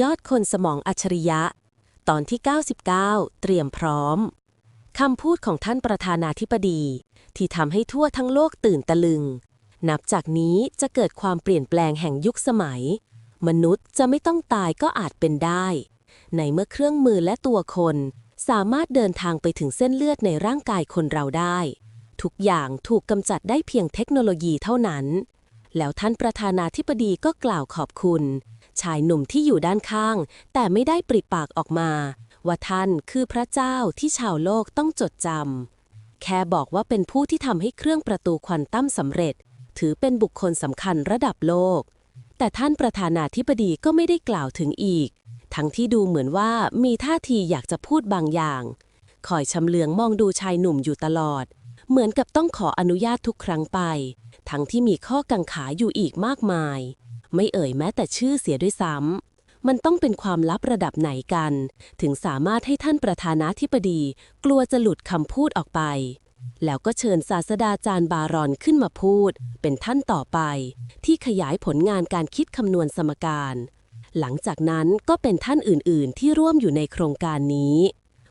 ยอดคนสมองอัจฉริยะ ตอนที่ 99 เตรียมพร้อม คำพูดของท่านประธานาธิบดี ที่ทำให้ทั่วทั้งโลกตื่นตะลึง นับจากนี้จะเกิดความเปลี่ยนแปลงแห่งยุคสมัย มนุษย์จะไม่ต้องตายก็อาจเป็นได้ ในเมื่อเครื่องมือและตัวคน สามารถเดินทางไปถึงเส้นเลือดในร่างกายคนเราได้ ทุกอย่างถูกกำจัดได้เพียงเทคโนโลยีเท่านั้น แล้วท่านประธานาธิบดีก็กล่าวขอบคุณ ชายหนุ่มที่อยู่ด้านข้าง แต่ไม่ได้ปริปากออกมา ว่าท่านคือพระเจ้าที่ชาวโลกต้องจดจำแค่บอกว่าเป็นผู้ที่ทำให้เครื่องประตูควอนตั้มสำเร็จ ถือเป็นบุคคลสำคัญระดับโลก แต่ท่านประธานาธิบดีก็ไม่ได้กล่าวถึงอีก ทั้งที่ดูเหมือนว่ามีท่าทีอยากจะพูดบางอย่าง คอยชำเลืองมองดูชายหนุ่มอยู่ตลอด เหมือนกับต้องขออนุญาตทุกครั้งไป ทั้งที่มีข้อกังขาอยู่อีกมากมาย ไม่เอ่ยแม้แต่ชื่อเสียด้วยซ้ำ มันต้องเป็นความลับระดับไหนกัน ถึงสามารถให้ท่านประธานาธิบดี กลัวจะหลุดคำพูดออกไป แล้วก็เชิญศาสดาจารย์บารอนขึ้นมาพูด เป็นท่านต่อไป ที่ขยายผลงานการคิดคำนวณสมการ หลังจากนั้นก็เป็นท่านอื่น ๆ ที่ร่วมอยู่ในโครงการนี้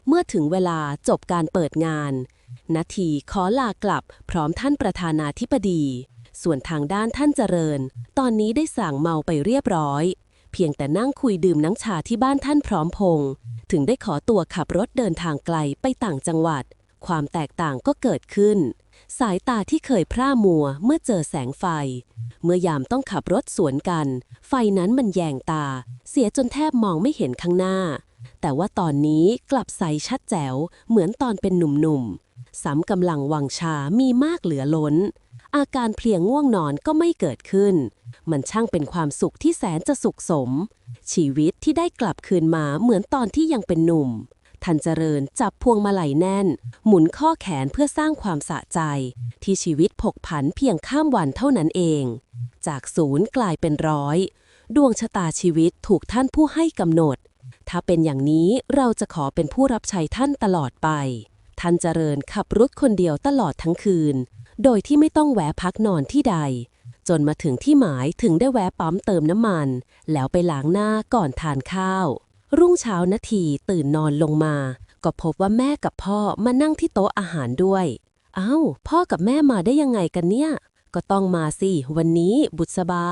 เมื่อถึงเวลาจบการเปิดงาน นาทีขอลากลับพร้อมท่านประธานาธิบดี ส่วนทางด้านท่านเจริญ ตอนนี้ได้สั่งเมาไปเรียบร้อย เพียงแต่นั่งคุยดื่มน้ำชาที่บ้านท่านพร้อมพงษ์ถึงได้ขอตัวขับรถเดินทางไกลไปต่างจังหวัด ความแตกต่างก็เกิดขึ้น สายตาที่เคยพร่ามัวเมื่อเจอแสงไฟ เมื่อยามต้องขับรถสวนกัน ไฟนั้นมันแยงตา เสียจนแทบมองไม่เห็นข้างหน้า แต่ว่าตอนนี้กลับใสชัดแจ๋วเหมือนตอนเป็นหนุ่มๆสำกำลังวังชามีมากเหลือล้น อาการเพลียงง่วงนอนก็ไม่เกิดขึ้น มันช่างเป็นความสุขที่แสนจะสุขสม ชีวิตที่ได้กลับคืนมาเหมือนตอนที่ยังเป็นหนุ่มทันเจริญจับพวงมาลัยแน่น หมุนข้อแขนเพื่อสร้างความสะใจ ที่ชีวิตผกผันเพียงข้ามวันเท่านั้นเอง จากศูนย์กลายเป็นร้อย ดวงชะตาชีวิตถูกท่านผู้ให้กำหนด ถ้าเป็นอย่างนี้เราจะขอเป็นผู้รับใช้ท่านตลอดไป ท่านเจริญขับรถคนเดียวตลอดทั้งคืน โดยที่ไม่ต้องแวะพักนอนที่ใด จนมาถึงที่หมายถึงได้แวะปั๊มเติมน้ำมัน แล้วไปล้างหน้าก่อนทานข้าว รุ่งเช้านาทีตื่นนอนลงมา ก็พบว่าแม่กับพ่อมานั่งที่โต๊ะอาหารด้วยเอ้าพ่อกับแม่มาได้ยังไงกันเนี่ย ก็ต้องมาสิ วันนี้บุษบา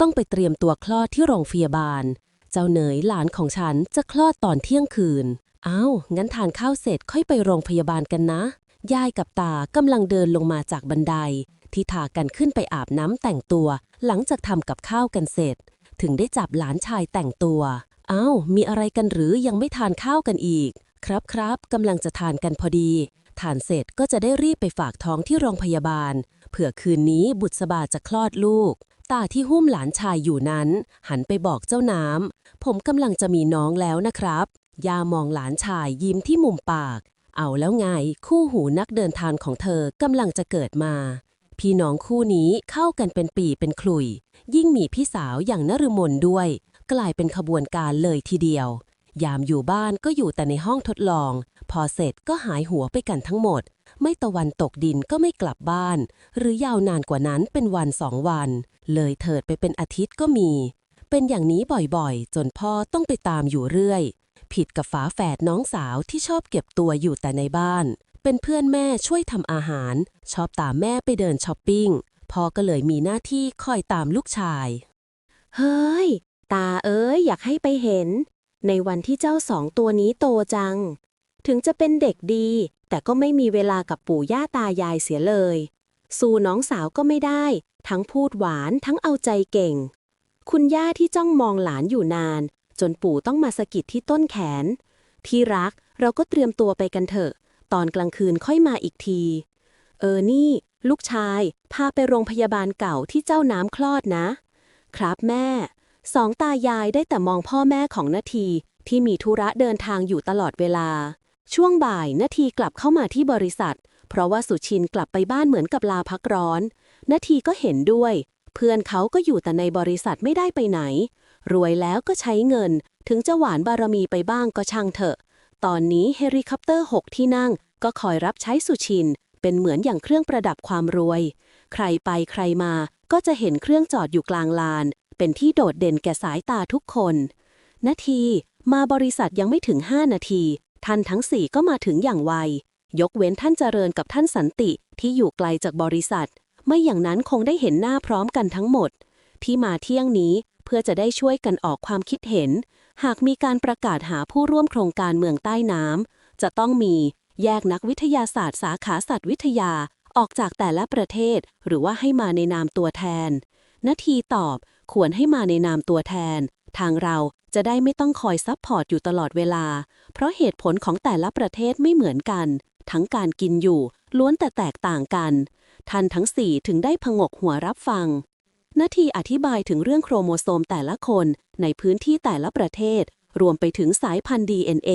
ต้องไปเตรียมตัวคลอดที่โรงพยาบาล เจ้าเหนยหลานของฉันจะคลอดตอนเที่ยงคืนเอ้างั้นทานข้าวเสร็จค่อยไปโรงพยาบาลกันนะ ยายกับตากำลังเดินลงมาจากบันได ที่ทากันขึ้นไปอาบน้ำแต่งตัว หลังจากทำกับข้าวกันเสร็จ ถึงได้จับหลานชายแต่งตัวเอ้ามีอะไรกันหรือยังไม่ทานข้าวกันอีก ครับครับกำลังจะทานกันพอดี ทานเสร็จก็จะได้รีบไปฝากท้องที่โรงพยาบาล เผื่อคืนนี้บุตรสบาจะคลอดลูก ตาที่หุ้มหลานชายอยู่นั้น หันไปบอกเจ้าน้ำผมกำลังจะมีน้องแล้วนะครับ ยามองหลานชายยิ้มที่มุมปาก เอาแล้วไง คู่หูนักเดินทางของเธอกำลังจะเกิดมา พี่น้องคู่นี้เข้ากันเป็นปีเป็นขลุย ยิ่งมีพี่สาวอย่างนฤมลด้วย กลายเป็นขบวนการเลยทีเดียว ยามอยู่บ้านก็อยู่แต่ในห้องทดลอง พอเสร็จก็หายหัวไปกันทั้งหมด ไม่ตะวันตกดินก็ไม่กลับบ้าน หรือยาวนานกว่านั้นเป็นวันสองวัน เลยเถิดไปเป็นอาทิตย์ก็มี เป็นอย่างนี้บ่อยๆ จนพ่อต้องไปตามอยู่เรื่อย ผิดกับฝาแฝดน้องสาวที่ชอบเก็บตัวอยู่แต่ในบ้าน เป็นเพื่อนแม่ช่วยทำอาหาร ชอบตามแม่ไปเดินช้อปปิ้งพ่อก็เลยมีหน้าที่คอยตามลูกชาย เฮ้ย ตาเอ้ยอยากให้ไปเห็น ในวันที่เจ้าสองตัวนี้โตจัง ถึงจะเป็นเด็กดี แต่ก็ไม่มีเวลากับปู่ย่าตายายเสียเลย สู่น้องสาวก็ไม่ได้ ทั้งพูดหวานทั้งเอาใจเก่ง คุณย่าที่จ้องมองหลานอยู่นาน จนปู่ต้องมาสะกิดที่ต้นแขน ที่รักเราก็เตรียมตัวไปกันเถอะ ตอนกลางคืนค่อยมาอีกที เออนี่ ลูกชาย พาไปโรงพยาบาลเก่าที่เจ้าน้ำคลอดนะ ครับแม่ สองตายายได้แต่มองพ่อแม่ของนาทีที่มีธุระเดินทางอยู่ตลอดเวลา ช่วงบ่ายนาทีกลับเข้ามาที่บริษัท เพราะว่าสุชินกลับไปบ้านเหมือนกับลาพักร้อนนาทีก็เห็นด้วย เพื่อนเขาก็อยู่แต่ในบริษัทไม่ได้ไปไหน รวยแล้วก็ใช้เงิน ถึงจะหวานบารมีไปบ้างก็ช่างเถอะ ตอนนี้เฮลิคอปเตอร์ 6 ที่นั่ง ก็คอยรับใช้สุชิน เป็นเหมือนอย่างเครื่องประดับความรวย ใครไปใครมาก็จะเห็นเครื่องจอดอยู่กลางลาน เป็นที่โดดเด่นแก่สายตาทุกคน นาทีมาบริษัทยังไม่ถึง 5 นาที ท่านทั้งสี่ก็มาถึงอย่างไวยกเว้นท่านเจริญกับท่านสันติที่อยู่ไกลจากบริษัท ไม่อย่างนั้นคงได้เห็นหน้าพร้อมกันทั้งหมด ที่มาเที่ยงนี้ เพื่อจะได้ช่วยกันออกความคิดเห็น หากมีการประกาศหาผู้ร่วมโครงการเมืองใต้น้ำจะต้องมีแยกนักวิทยาศาสตร์สาขาสัตว์วิทยาออกจากแต่ละประเทศ หรือว่าให้มาในนามตัวแทน นาทีตอบควรให้มาในนามตัวแทน ทางเราจะได้ไม่ต้องคอยซัพพอร์ตอยู่ตลอดเวลา เพราะเหตุผลของแต่ละประเทศไม่เหมือนกัน ทั้งการกินอยู่ ล้วนแต่แตกต่างกัน ท่านทั้งสี่ถึงได้พงกหัวรับฟัง นาทีอธิบายถึงเรื่องโครโมโซมแต่ละคนในพื้นที่แต่ละประเทศ รวมไปถึงสายพันธุ์ DNA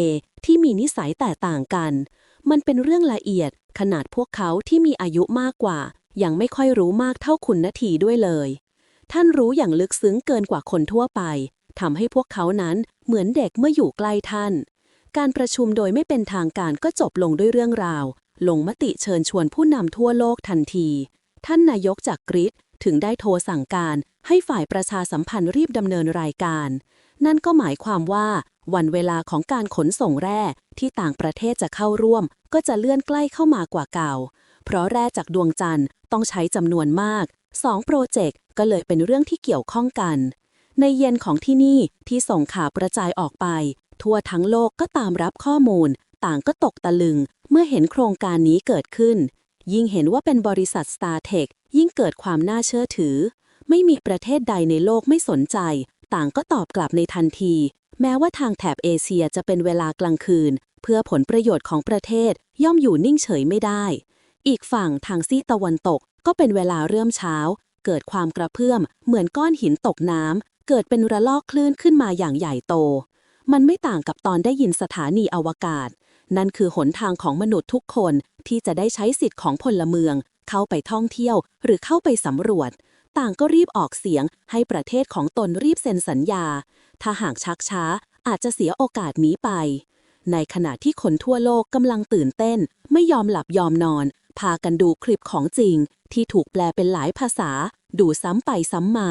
ที่มีนิสัยแตกต่างกัน มันเป็นเรื่องละเอียด ขนาดพวกเขาที่มีอายุมากกว่า ยังไม่ค่อยรู้มากเท่าคุณนาทีด้วยเลย ท่านรู้อย่างลึกซึ้งเกินกว่าคนทั่วไปทำให้พวกเขานั้นเหมือนเด็กเมื่ออยู่ใกล้ท่าน การประชุมโดยไม่เป็นทางการก็จบลงด้วยเรื่องราว ลงมติเชิญชวนผู้นำทั่วโลกทันที ท่านนายกจากกรีซ ถึงได้โทรสั่งการให้ฝ่ายประชาสัมพันธ์รีบดำเนินรายการ นั่นก็หมายความว่า วันเวลาของการขนส่งแร่ที่ต่างประเทศจะเข้าร่วม ก็จะเลื่อนใกล้เข้ามากว่าเก่า เพราะแร่จากดวงจันทร์ต้องใช้จำนวนมากสองโปรเจกต์ก็เลยเป็นเรื่องที่เกี่ยวข้องกัน ในเย็นของที่นี่ที่ส่งข่าวกระจายออกไป ทั่วทั้งโลกก็ตามรับข้อมูล ต่างก็ตกตะลึง เมื่อเห็นโครงการนี้เกิดขึ้น ยิ่งเห็นว่าเป็นบริษัท StarTech ยิ่งเกิดความน่าเชื่อถือ ไม่มีประเทศใดในโลกไม่สนใจ ต่างก็ตอบกลับในทันที แม้ว่าทางแถบเอเชียจะเป็นเวลากลางคืน เพื่อผลประโยชน์ของประเทศย่อมอยู่นิ่งเฉยไม่ได้ อีกฝั่งทางซีตะวันตกก็เป็นเวลาเริ่มเช้า เกิดความกระเพื่อม เหมือนก้อนหินตกน้ำเกิดเป็นระลอกคลื่นขึ้นมาอย่างใหญ่โต มันไม่ต่างกับตอนได้ยินสถานีอวกาศ นั่นคือหนทางของมนุษย์ทุกคนที่จะได้ใช้สิทธิ์ของพลเมือง เข้าไปท่องเที่ยว หรือเข้าไปสำรวจ ต่างก็รีบออกเสียงให้ประเทศของตนรีบเซ็นสัญญา ถ้าหากชักช้าอาจจะเสียโอกาสนี้ไป ในขณะที่คนทั่วโลกกำลังตื่นเต้น ไม่ยอมหลับยอมนอน พากันดูคลิปของจริง ที่ถูกแปลเป็นหลายภาษา ดูซ้ำไปซ้ำมา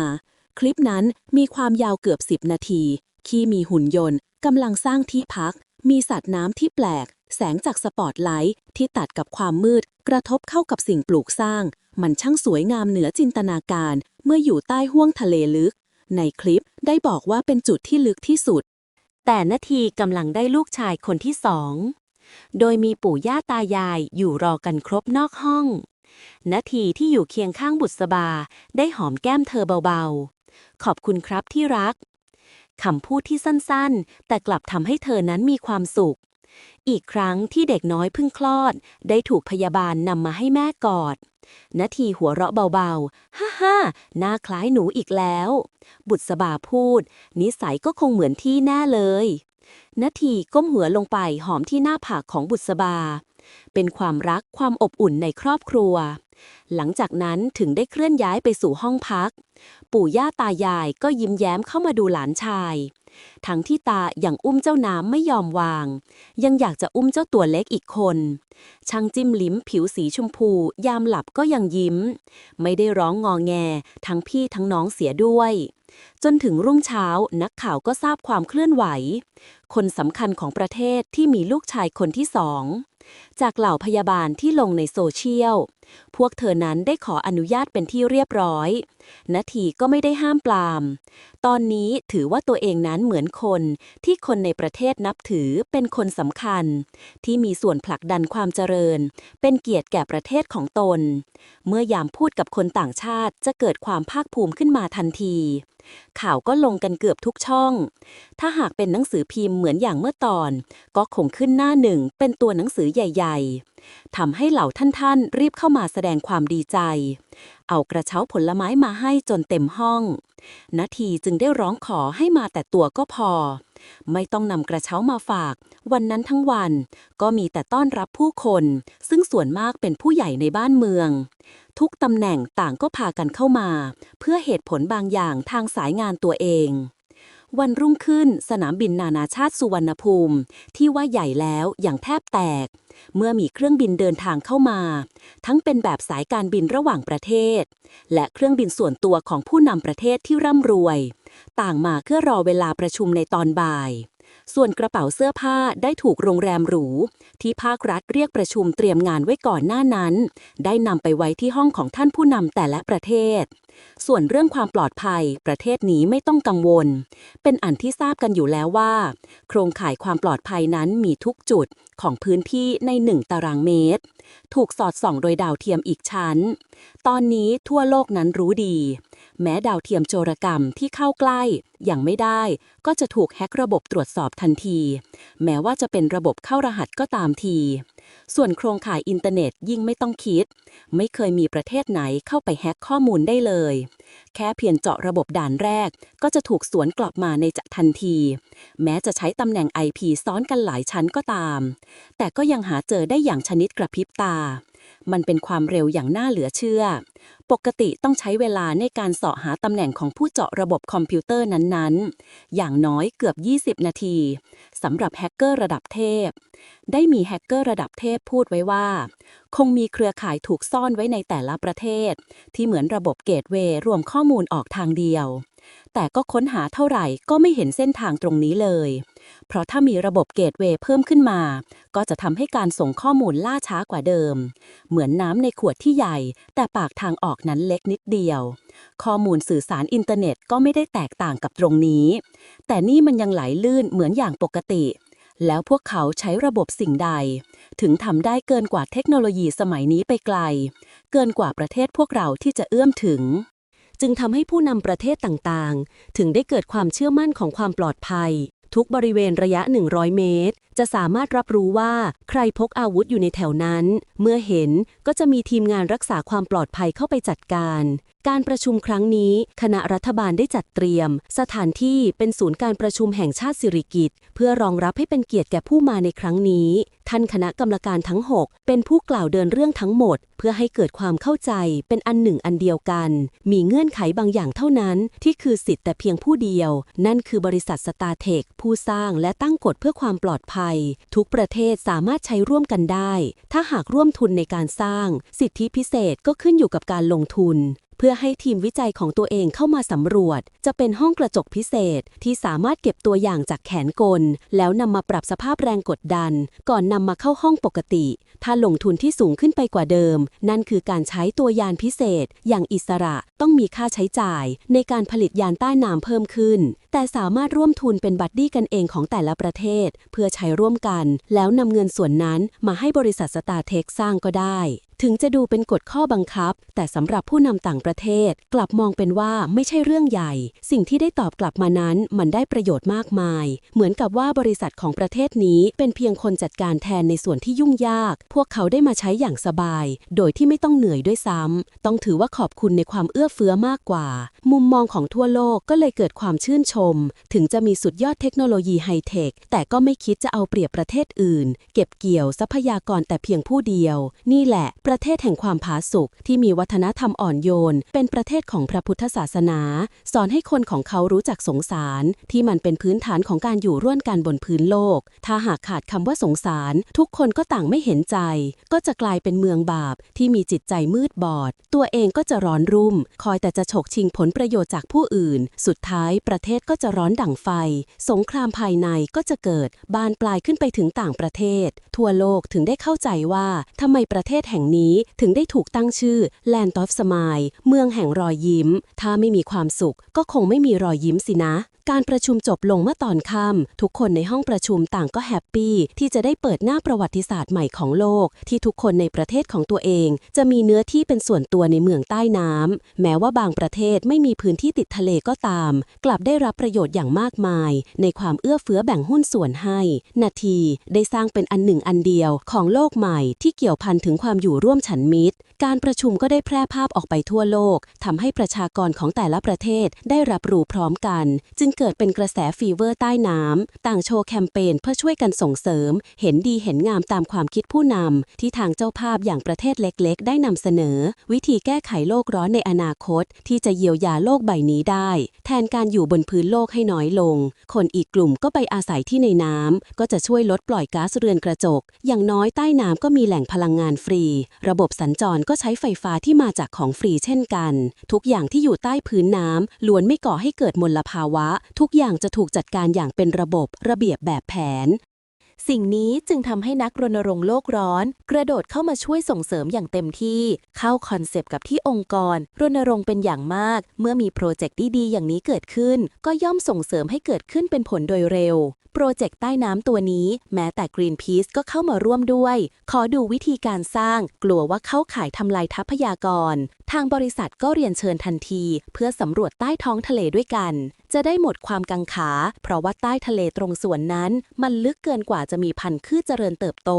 คลิปนั้นมีความยาวเกือบ 10 นาที ที่มีหุ่นยนต์กำลังสร้างที่พัก มีสัตว์น้ำที่แปลก แสงจากสปอตไลท์ที่ตัดกับความมืด กระทบเข้ากับสิ่งปลูกสร้าง มันช่างสวยงามเหนือจินตนาการ เมื่ออยู่ใต้ห้วงทะเลลึก ในคลิปได้บอกว่าเป็นจุดที่ลึกที่สุด แต่นาทีกำลังได้ลูกชายคนที่สอง โดยมีปู่ย่าตายายอยู่รอกันครบนอกห้อง นาทีที่อยู่เคียงข้างบุษบา ได้หอมแก้มเธอเบาๆ ขอบคุณครับที่รัก คำพูดที่สั้นๆ แต่กลับทำให้เธอนั้นมีความสุข อีกครั้งที่เด็กน้อยเพิ่งคลอด ได้ถูกพยาบาลนำมาให้แม่กอดนาทีหัวเราะเบาๆ ฮ่าฮ่าหน้าคล้ายหนูอีกแล้ว บุษบาพูด นิสัยก็คงเหมือนที่แน่เลยนาทีก้มหัวลงไปหอมที่หน้าผากของบุษบา เป็นความรักความอบอุ่นในครอบครัว หลังจากนั้นถึงได้เคลื่อนย้ายไปสู่ห้องพัก ปู่ย่าตายายก็ยิ้มแย้มเข้ามาดูหลานชาย ทั้งที่ตาอย่างอุ้มเจ้าน้ำไม่ยอมวาง ยังอยากจะอุ้มเจ้าตัวเล็กอีกคน ช่างจิ้มลิ้มผิวสีชมพู ยามหลับก็ยังยิ้ม ไม่ได้ร้องงอแง ทั้งพี่ทั้งน้องเสียด้วยจนถึงรุ่งเช้านักข่าวก็ทราบความเคลื่อนไหว คนสำคัญของประเทศที่มีลูกชายคนที่สอง จากเหล่าพยาบาลที่ลงในโซเชียล พวกเธอนั้นได้ขออนุญาตเป็นที่เรียบร้อย นาทีก็ไม่ได้ห้ามปราม ตอนนี้ถือว่าตัวเองนั้นเหมือนคนที่คนในประเทศนับถือเป็นคนสำคัญ ที่มีส่วนผลักดันความเจริญ เป็นเกียรติแก่ประเทศของตน เมื่อยามพูดกับคนต่างชาติจะเกิดความภาคภูมิขึ้นมาทันทีข่าวก็ลงกันเกือบทุกช่อง ถ้าหากเป็นหนังสือพิมพ์เหมือนอย่างเมื่อตอน ก็คงขึ้นหน้าหนึ่งเป็นตัวหนังสือใหญ่ ๆทำให้เหล่าท่านๆ รีบเข้ามาแสดงความดีใจ เอากระเช้าผลไม้มาให้จนเต็มห้องนาทีจึงได้ร้องขอให้มาแต่ตัวก็พอ ไม่ต้องนำกระเช้ามาฝาก วันนั้นทั้งวัน ก็มีแต่ต้อนรับผู้คน ซึ่งส่วนมากเป็นผู้ใหญ่ในบ้านเมือง ทุกตำแหน่งต่างก็พากันเข้ามา เพื่อเหตุผลบางอย่างทางสายงานตัวเอง วันรุ่งขึ้นสนามบินนานาชาติสุวรรณภูมิ ที่ว่าใหญ่แล้วอย่างแทบแตก เมื่อมีเครื่องบินเดินทางเข้ามา ทั้งเป็นแบบสายการบินระหว่างประเทศ และเครื่องบินส่วนตัวของผู้นำประเทศที่ร่ำรวย ต่างมาเพื่อรอเวลาประชุมในตอนบ่าย ส่วนกระเป๋าเสื้อผ้าได้ถูกโรงแรมหรู ที่ภาครัฐเรียกประชุมเตรียมงานไว้ก่อนหน้านั้น ได้นำไปไว้ที่ห้องของท่านผู้นำแต่ละประเทศ ส่วนเรื่องความปลอดภัย ประเทศนี้ไม่ต้องกังวล เป็นอันที่ทราบกันอยู่แล้วว่า โครงข่ายความปลอดภัยนั้นมีทุกจุดของพื้นที่ในหนึ่งตารางเมตร ถูกสอดส่องโดยดาวเทียมอีกชั้น ตอนนี้ทั่วโลกนั้นรู้ดี แม้ดาวเทียมโจรกรรมที่เข้าใกล้ยังไม่ได้ ก็จะถูกแฮ็กระบบตรวจสอบทันที แม้ว่าจะเป็นระบบเข้ารหัสก็ตามที ส่วนโครงข่ายอินเทอร์เน็ตยิ่งไม่ต้องคิด ไม่เคยมีประเทศไหนเข้าไปแฮ็กข้อมูลได้เลย แค่เพียงเจาะระบบด่านแรก ก็จะถูกสวนกลับมาในจะทันที แม้จะใช้ตำแหน่ง IP ซ้อนกันหลายชั้นก็ตาม แต่ก็ยังหาเจอได้อย่างชนิดกระพริบตา มันเป็นความเร็วอย่างน่าเหลือเชื่อ ปกติต้องใช้เวลาในการเสาะหาตำแหน่งของผู้เจาะระบบคอมพิวเตอร์นั้นๆ อย่างน้อยเกือบ 20 นาทีสำหรับแฮกเกอร์ระดับเทพ ได้มีแฮกเกอร์ระดับเทพพูดไว้ว่า คงมีเครือข่ายถูกซ่อนไว้ในแต่ละประเทศ ที่เหมือนระบบเกตเวย์รวมข้อมูลออกทางเดียว แต่ก็ค้นหาเท่าไหร่ก็ไม่เห็นเส้นทางตรงนี้เลย เพราะถ้ามีระบบเกตเวย์เพิ่มขึ้นมา ก็จะทำให้การส่งข้อมูลล่าช้ากว่าเดิม เหมือนน้ำในขวดที่ใหญ่ แต่ปากทางออกนั้นเล็กนิดเดียว ข้อมูลสื่อสารอินเทอร์เน็ตก็ไม่ได้แตกต่างกับตรงนี้ แต่นี่มันยังไหลลื่นเหมือนอย่างปกติ แล้วพวกเขาใช้ระบบสิ่งใด ถึงทำได้เกินกว่าเทคโนโลยีสมัยนี้ไปไกล เกินกว่าประเทศพวกเราที่จะเอื้อมถึง จึงทำให้ผู้นำประเทศต่างๆ ถึงได้เกิดความเชื่อมั่นของความปลอดภัย ทุกบริเวณระยะ 100 เมตร จะสามารถรับรู้ว่าใครพกอาวุธอยู่ในแถวนั้น เมื่อเห็นก็จะมีทีมงานรักษาความปลอดภัยเข้าไปจัดการการประชุมครั้งนี้ คณะรัฐบาลได้จัดเตรียม สถานที่เป็นศูนย์การประชุมแห่งชาติสิริกิติ์เพื่อรองรับให้เป็นเกียรติแก่ผู้มาในครั้งนี้ ท่านคณะกรรมการทั้ง 6 เป็นผู้กล่าวเดินเรื่องทั้งหมด เพื่อให้เกิดความเข้าใจเป็นอันหนึ่งอันเดียวกัน มีเงื่อนไขบางอย่างเท่านั้น ที่คือสิทธิ์แต่เพียงผู้เดียว นั่นคือบริษัทสตาร์เทคผู้สร้างและตั้งกฎเพื่อความปลอดภัย ทุกประเทศสามารถใช้ร่วมกันได้ ถ้าหากร่วมทุนในการสร้าง สิทธิพิเศษก็ขึ้นอยู่กับการลงทุน เพื่อให้ทีมวิจัยของตัวเองเข้ามาสำรวจ จะเป็นห้องกระจกพิเศษที่สามารถเก็บตัวอย่างจากแขนกล แล้วนำมาปรับสภาพแรงกดดัน ก่อนนำมาเข้าห้องปกติ ถ้าลงทุนที่สูงขึ้นไปกว่าเดิม นั่นคือการใช้ตัวยานพิเศษ อย่างอิสระต้องมีค่าใช้จ่าย ในการผลิตยานใต้น้ำเพิ่มขึ้น แต่สามารถร่วมทุนเป็นบัดดี้กันเองของแต่ละประเทศ เพื่อใช้ร่วมกัน แล้วนำเงินส่วนนั้นมาให้บริษัทสตาร์เทคสร้างก็ได้ ถึงจะดูเป็นกฎข้อบังคับ แต่สำหรับผู้นำต่างประเทศ กลับมองเป็นว่าไม่ใช่เรื่องใหญ่ สิ่งที่ได้ตอบกลับมานั้นมันได้ประโยชน์มากมาย เหมือนกับว่าบริษัทของประเทศนี้เป็นเพียงคนจัดการแทนในส่วนที่ยุ่งยาก พวกเขาได้มาใช้อย่างสบาย โดยที่ไม่ต้องเหนื่อยด้วยซ้ำต้องถือว่าขอบคุณในความเอื้อเฟื้อมากกว่า มุมมองของทั่วโลกก็เลยเกิดความชื่นชมถึงจะมีสุดยอดเทคโนโลยีไฮเทค แต่ก็ไม่คิดจะเอาเปรียบประเทศอื่น เก็บเกี่ยวทรัพยากรแต่เพียงผู้เดียว นี่แหละ ประเทศแห่งความผาสุกที่มีวัฒนธรรมอ่อนโยน เป็นประเทศของพระพุทธศาสนา สอนให้คนของเขารู้จักสงสาร ที่มันเป็นพื้นฐานของการอยู่ร่วมกันบนพื้นโลก ถ้าหากขาดคำว่าสงสาร ทุกคนก็ต่างไม่เห็นใจ ก็จะกลายเป็นเมืองบาปที่มีจิตใจมืดบอด ตัวเองก็จะร้อนรุ่ม คอยแต่จะฉกชิงผลประโยชน์จากผู้อื่น สุดท้ายประเทศก็จะร้อนดั่งไฟ สงครามภายในก็จะเกิดบานปลายขึ้นไปถึงต่างประเทศ ทั่วโลกถึงได้เข้าใจว่าทำไมประเทศแห่งนี้ถึงได้ถูกตั้งชื่อ Land of Smile เมืองแห่งรอยยิ้ม ถ้าไม่มีความสุขก็คงไม่มีรอยยิ้มสินะ การประชุมจบลงเมื่อตอนค่ำทุกคนในห้องประชุมต่างก็แฮปปี้ที่จะได้เปิดหน้าประวัติศาสตร์ใหม่ของโลก ที่ทุกคนในประเทศของตัวเอง จะมีเนื้อที่เป็นส่วนตัวในเมืองใต้น้ำแม้ว่าบางประเทศไม่มีพื้นที่ติดทะเลก็ตาม กลับได้รับประโยชน์อย่างมากมาย ในความเอื้อเฟื้อแบ่งหุ้นส่วนให้ นาทีได้สร้างเป็นอันหนึ่งอันเดียวของโลกใหม่ที่เกี่ยวพันถึงความอยู่ร่วมฉันมิตร การประชุมก็ได้แพร่ภาพออกไปทั่วโลกทำให้ประชากรของแต่ละประเทศได้รับรู้พร้อมกัน จึงเกิดเป็นกระแสฟีเวอร์ใต้น้ำต่างโชว์แคมเปญเพื่อช่วยกันส่งเสริม เห็นดีเห็นงามตามความคิดผู้นำที่ทางเจ้าภาพอย่างประเทศเล็กๆ ได้นำเสนอ วิธีแก้ไขโลกร้อนในอนาคต ที่จะเยียวยาโลกใบนี้ได้ แทนการอยู่บนพื้นโลกให้น้อยลง คนอีกกลุ่มก็ไปอาศัยที่ในน้ำก็จะช่วยลดปล่อยก๊าซเรือนกระจก อย่างน้อยใต้น้ำก็มีแหล่งพลังงานฟรี ระบบสัญจรก็ใช้ไฟฟ้าที่มาจากของฟรีเช่นกัน ทุกอย่างที่อยู่ใต้พื้นน้ำล้วนไม่ก่อให้เกิดมลภาวะทุกอย่างจะถูกจัดการอย่างเป็นระบบระเบียบแบบแผน สิ่งนี้จึงทำให้นักรณรงค์โลกร้อน กระโดดเข้ามาช่วยส่งเสริมอย่างเต็มที่ เข้าคอนเซปต์กับที่องค์กร รณรงค์เป็นอย่างมาก เมื่อมีโปรเจกต์ดีๆอย่างนี้เกิดขึ้น ก็ย่อมส่งเสริมให้เกิดขึ้นเป็นผลโดยเร็ว โปรเจกต์ใต้น้ำตัวนี้ แม้แต่ Greenpeace ก็เข้ามาร่วมด้วย ขอดูวิธีการสร้าง กลัวว่าเข้าขายทำลายทรัพยากร ทางบริษัทก็เรียนเชิญทันที เพื่อสำรวจใต้ท้องทะเลด้วยกัน จะได้หมดความกังขา เพราะว่าใต้ทะเลตรงส่วนนั้น มันลึกเกินกว่าจะมีพันธุ์พืชเจริญเติบโต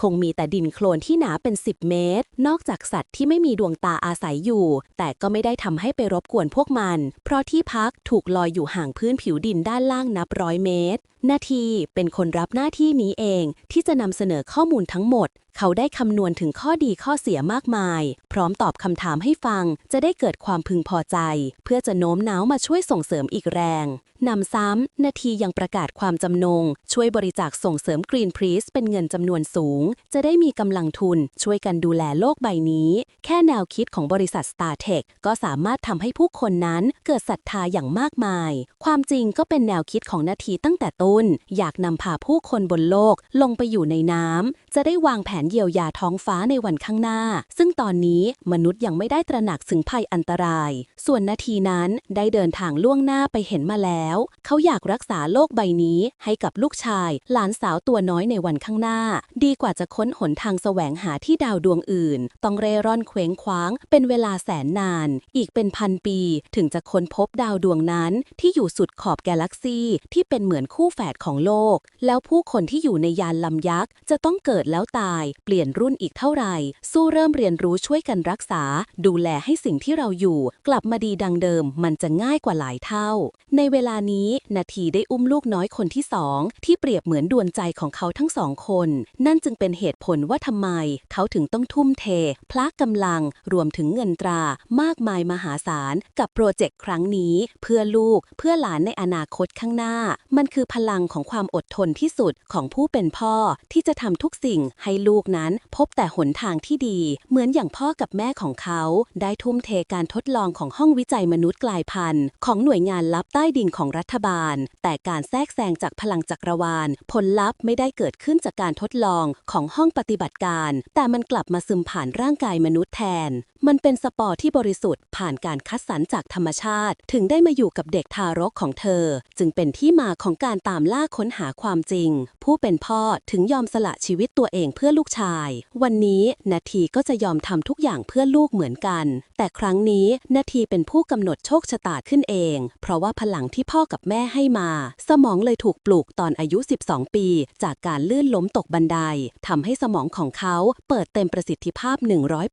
คงมีแต่ดินโคลนที่หนาเป็น 10 เมตร นอกจากสัตว์ที่ไม่มีดวงตาอาศัยอยู่ แต่ก็ไม่ได้ทำให้ไปรบกวนพวกมัน เพราะที่พักถูกลอยอยู่ห่างพื้นผิวดินด้านล่างนับร้อยเมตร นาทีเป็นคนรับหน้าที่นี้เอง ที่จะนำเสนอข้อมูลทั้งหมด เขาได้คำนวณถึงข้อดีข้อเสียมากมาย พร้อมตอบคำถามให้ฟัง จะได้เกิดความพึงพอใจ เพื่อจะโน้มน้าวมาช่วยส่งเสริมอีกแรงนำซ้ำนาทียังประกาศความจำนง ช่วยบริจาคส่งเสริม Green p r e e เป็นเงินจำนวนสูง จะได้มีกำลังทุน ช่วยกันดูแลโลกใบนี้ แค่แนวคิดของบริษัท StarTech ก็สามารถทำให้ผู้คนนั้นเกิดศรัทธาอย่างมากมาย ความจริงก็เป็นแนวคิดของนาทีตั้งแต่ต้น อยากนำพาผู้คนบนโลกลงไปอยู่ในน้ำจะได้วางแผนเยียวยาท้องฟ้าในวันข้างหน้า ซึ่งตอนนี้มนุษย์ยังไม่ได้ตระหนักถึงภัยอันตราย ส่วนนาทีนั้นได้เดินทางล่วงหน้าไปเห็นมาแล้ว เขาอยากรักษาโลกใบนี้ให้กับลูกชาย หลานสาวตัวน้อยในวันข้างหน้า ดีกว่าจะค้นหนทางแสวงหาที่ดาวดวงอื่น ต้องเร่ร่อนเคว้งคว้าง เป็นเวลาแสนนาน อีกเป็นพันปี ถึงจะค้นพบดาวดวงนั้น ที่อยู่สุดขอบกาแล็กซีที่เป็นเหมือนคู่แฝดของโลก แล้วผู้คนที่อยู่ในยานลำยักษ์จะต้องเกิดแล้วตายเปลี่ยนรุ่นอีกเท่าไหร่ สู้เริ่มเรียนรู้ช่วยกันรักษา ดูแลให้สิ่งที่เราอยู่ กลับมาดีดังเดิม มันจะง่ายกว่าหลายเท่า ในเวลานี้นาทีได้อุ้มลูกน้อยคนที่สองที่เปรียบเหมือนดวงใจของเขาทั้งสองคน นั่นจึงเป็นเหตุผลว่าทำไม เขาถึงต้องทุ่มเท พละกำลัง รวมถึงเงินตรามากมายมหาศาล กับโปรเจกต์ครั้งนี้ เพื่อลูก เพื่อหลานในอนาคตข้างหน้า มันคือพลังของความอดทนที่สุดของผู้เป็นพ่อที่จะทำทุกสิ่งให้ลูกนั้นพบแต่หนทางที่ดี เหมือนอย่างพ่อกับแม่ของเขา ได้ทุ่มเทการทดลองของห้องวิจัยมนุษย์กลายพันธุ์ ของหน่วยงานลับใต้ดินของรัฐบาล แต่การแทรกแซงจากพลังจักรวาล ผลลัพธ์ไม่ได้เกิดขึ้นจากการทดลองของห้องปฏิบัติการ แต่มันกลับมาซึมผ่านร่างกายมนุษย์แทน มันเป็นสปอร์ที่บริสุทธิ์ผ่านการคัดสรรจากธรรมชาติ ถึงได้มาอยู่กับเด็กทารกของเธอ จึงเป็นที่มาของการตามล่าค้นหาความจริง ผู้เป็นพ่อถึงยอมสละชีวิตตัวเองเพื่อลูกชาย วันนี้นาทีก็จะยอมทำทุกอย่างเพื่อลูกเหมือนกัน แต่ครั้งนี้นาทีเป็นผู้กำหนดโชคชะตาขึ้นเอง เพราะว่าพลังที่พ่อกับแม่ให้มา สมองเลยถูกปลูกตอนอายุ 12 ปี จากการลื่นล้มตกบันไดทำให้สมองของเขาเปิดเต็มประสิทธิภาพ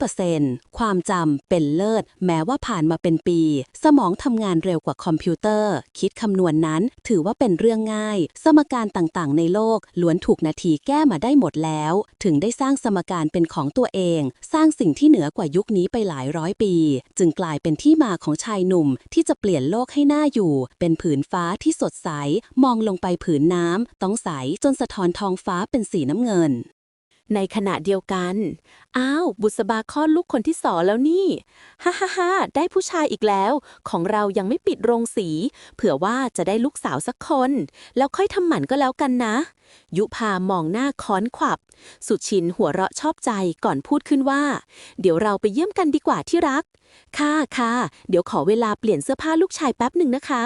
100%ความจำเป็นเลิศ แม้ว่าผ่านมาเป็นปี สมองทำงานเร็วกว่าคอมพิวเตอร์ คิดคำนวณนนั้น ถือว่าเป็นเรื่องง่าย สมการต่างๆ ในโลกล้วนถูกนาทีแก้มาได้หมดแล้ว ถึงได้สร้างสมการเป็นของตัวเอง สร้างสิ่งที่เหนือกว่ายุคนี้ไปหลายร้อยปี จึงกลายเป็นที่มาของชายหนุ่มที่จะเปลี่ยนโลกให้น่าอยู่ เป็นผืนฟ้าที่สดใส มองลงไปผืนน้ำต้องใสจนสะท้อนทองฟ้าเป็นสีน้ำเงิน ในขณะเดียวกัน อ้าว บุษบาคลอดลูกคนที่สองแล้วนี่ ฮ่าฮ่าฮ่าได้ผู้ชายอีกแล้ว ของเรายังไม่ปิดโรงสี เผื่อว่าจะได้ลูกสาวสักคน แล้วค่อยทำหมันก็แล้วกันนะ ยุพามองหน้าค้อนขวับสุชินหัวเราะชอบใจก่อนพูดขึ้นว่า เดี๋ยวเราไปเยี่ยมกันดีกว่าที่รัก ค่ะค่ะเดี๋ยวขอเวลาเปลี่ยนเสื้อผ้าลูกชายแป๊บหนึ่งนะคะ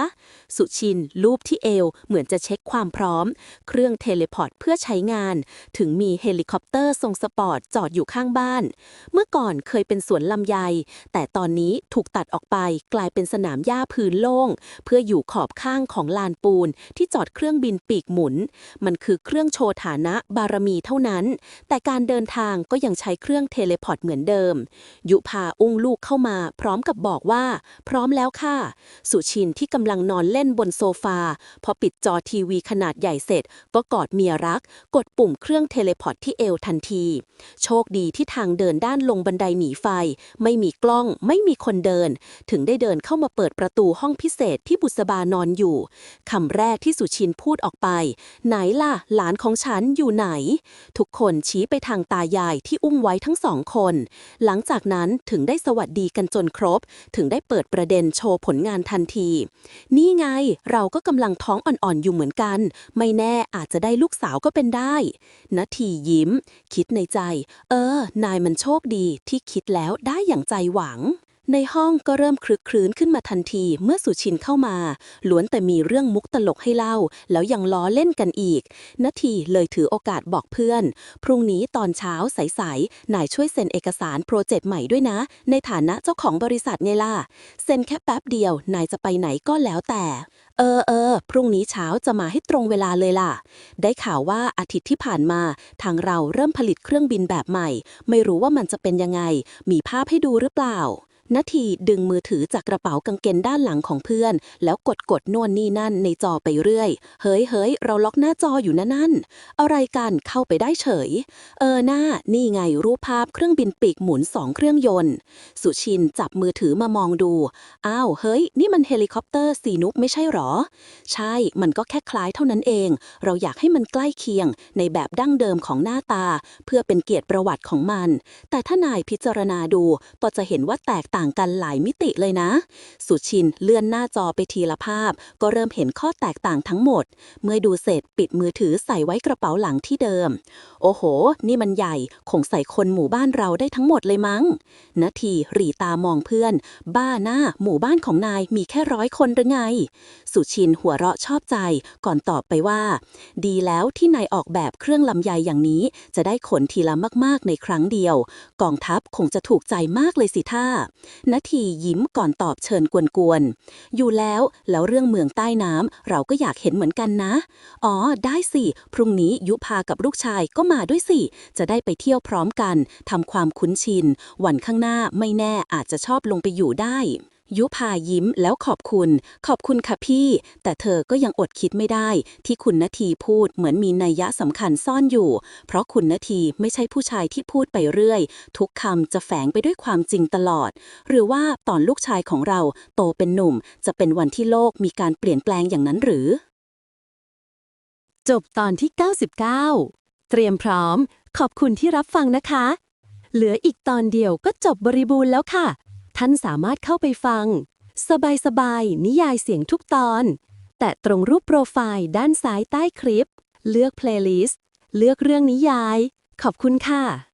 สุชินลูบที่เอวเหมือนจะเช็คความพร้อม เครื่องเทเลพอร์ตเพื่อใช้งาน ถึงมีเฮลิคอปเตอร์ทรงสปอร์ตจอดอยู่ข้างบ้าน เมื่อก่อนเคยเป็นสวนลำไย แต่ตอนนี้ถูกตัดออกไปกลายเป็นสนามหญ้าพื้นโล่ง เพื่ออยู่ขอบข้างของลานปูนที่จอดเครื่องบินปีกหมุน มันคือเครื่องโชว์ฐานะบารมีเท่านั้นนั้น แต่การเดินทางก็ยังใช้เครื่องเทเลพอร์ตเหมือนเดิม ยุพาอุ้งลูกเข้ามาพร้อมกับบอกว่า พร้อมแล้วค่ะ สุชินที่กำลังนอนเล่นบนโซฟา พอปิดจอทีวีขนาดใหญ่เสร็จ ก็กอดเมียรัก กดปุ่มเครื่องเทเลพอร์ตที่เอวทันที โชคดีที่ทางเดินด้านลงบันไดหนีไฟ ไม่มีกล้อง ไม่มีคนเดิน ถึงได้เดินเข้ามาเปิดประตูห้องพิเศษที่บุษบานอนอยู่คำแรกที่สุชินพูดออกไป ไหนล่ะ หลานของฉันอยู่ไหน ทุกคนชี้ไปทางตายายที่อุ้มไว้ทั้งสองคน หลังจากนั้นถึงได้สวัสดีกันจนครบ ถึงได้เปิดประเด็นโชว์ผลงานทันที นี่ไงเราก็กำลังท้องอ่อนๆอยู่เหมือนกัน ไม่แน่อาจจะได้ลูกสาวก็เป็นได้นาทียิ้ม คิดในใจ เออ นายมันโชคดีที่คิดแล้วได้อย่างใจหวัง ในห้องก็เริ่มคลึกครื้นขึ้นมาทันทีเมื่อสุชินเข้ามา ล้วนแต่มีเรื่องมุกตลกให้เล่า แล้วยังล้อเล่นกันอีกนาทีเลยถือโอกาสบอกเพื่อน พรุ่งนี้ตอนเช้าสายๆนายช่วยเซ็นเอกสารโปรเจกต์ใหม่ด้วยนะ ในฐานะเจ้าของบริษัทไงล่ะเซ็นแค่แป๊บเดียวนายจะไปไหนก็แล้วแต่เออเออ พรุ่งนี้เช้าจะมาให้ตรงเวลาเลยล่ะ ได้ข่าวว่าอาทิตย์ที่ผ่านมา ทางเราเริ่มผลิตเครื่องบินแบบใหม่ ไม่รู้ว่ามันจะเป็นยังไง มีภาพให้ดูหรือเปล่า นาทีดึงมือถือจากกระเป๋ากางเกงด้านหลังของเพื่อน แล้วกดกดนวนนี่นั่นในจอไปเรื่อย เฮ้ยเฮ้ยเราล็อกหน้าจออยู่นะนั่น อะไรกันเข้าไปได้เฉย เออหน้า นี่ไงรูปภาพเครื่องบินปีกหมุนสองเครื่องยนต์ สุชินจับมือถือมามองดู อ้าว เฮ้ย นี่มันเฮลิคอปเตอร์สีนุกไม่ใช่หรอ ใช่ มันก็แค่คล้ายเท่านั้นเอง เราอยากให้มันใกล้เคียง ในแบบดั้งเดิมของหน้าตา เพื่อเป็นเกียรติประวัติของมัน แต่ถ้านายพิจารณาดูก็จะเห็นว่าแตกต่างกันหลายมิติเลยนะ สุชินเลื่อนหน้าจอไปทีละภาพ ก็เริ่มเห็นข้อแตกต่างทั้งหมด เมื่อดูเสร็จปิดมือถือใส่ไว้กระเป๋าหลังที่เดิม โอ้โห นี่มันใหญ่คงใส่คนหมู่บ้านเราได้ทั้งหมดเลยมั้งนาทีหรีตามองเพื่อน บ้าหน้าหมู่บ้านของนายมีแค่ร้อยคนหรือไง สุชินหัวเราะชอบใจ ก่อนตอบไปว่า ดีแล้วที่นายออกแบบเครื่องลำไยอย่างนี้ จะได้ขนทีละมาก ๆ ในครั้งเดียว กองทัพคงจะถูกใจมากเลยสิท่านาทียิ้มก่อนตอบเชิญกวนๆ อยู่แล้วแล้วเรื่องเมืองใต้น้ำเราก็อยากเห็นเหมือนกันนะ อ๋อ ได้สิ พรุ่งนี้ยุพากับลูกชายก็มาด้วยสิ จะได้ไปเที่ยวพร้อมกันทำความคุ้นชิน วันข้างหน้าไม่แน่อาจจะชอบลงไปอยู่ได้ ยุพายิ้มแล้วขอบคุณ ขอบคุณค่ะพี่ แต่เธอก็ยังอดคิดไม่ได้ ที่คุณนาทีพูดเหมือนมีนัยยะสำคัญซ่อนอยู่ เพราะคุณนาทีไม่ใช่ผู้ชายที่พูดไปเรื่อย ทุกคำจะแฝงไปด้วยความจริงตลอด หรือว่าตอนลูกชายของเราโตเป็นหนุ่ม จะเป็นวันที่โลกมีการเปลี่ยนแปลงอย่างนั้นหรือ จบตอนที่ 99 เตรียมพร้อม ขอบคุณที่รับฟังนะคะ เหลืออีกตอนเดียวก็จบบริบูรณ์แล้วค่ะ ท่านสามารถเข้าไปฟัง สบายๆ นิยายเสียงทุกตอน แต่ตรงรูปโปรไฟล์ด้านซ้ายใต้คลิป เลือกเพลย์ลิสต์ เลือกเรื่องนิยาย ขอบคุณค่ะ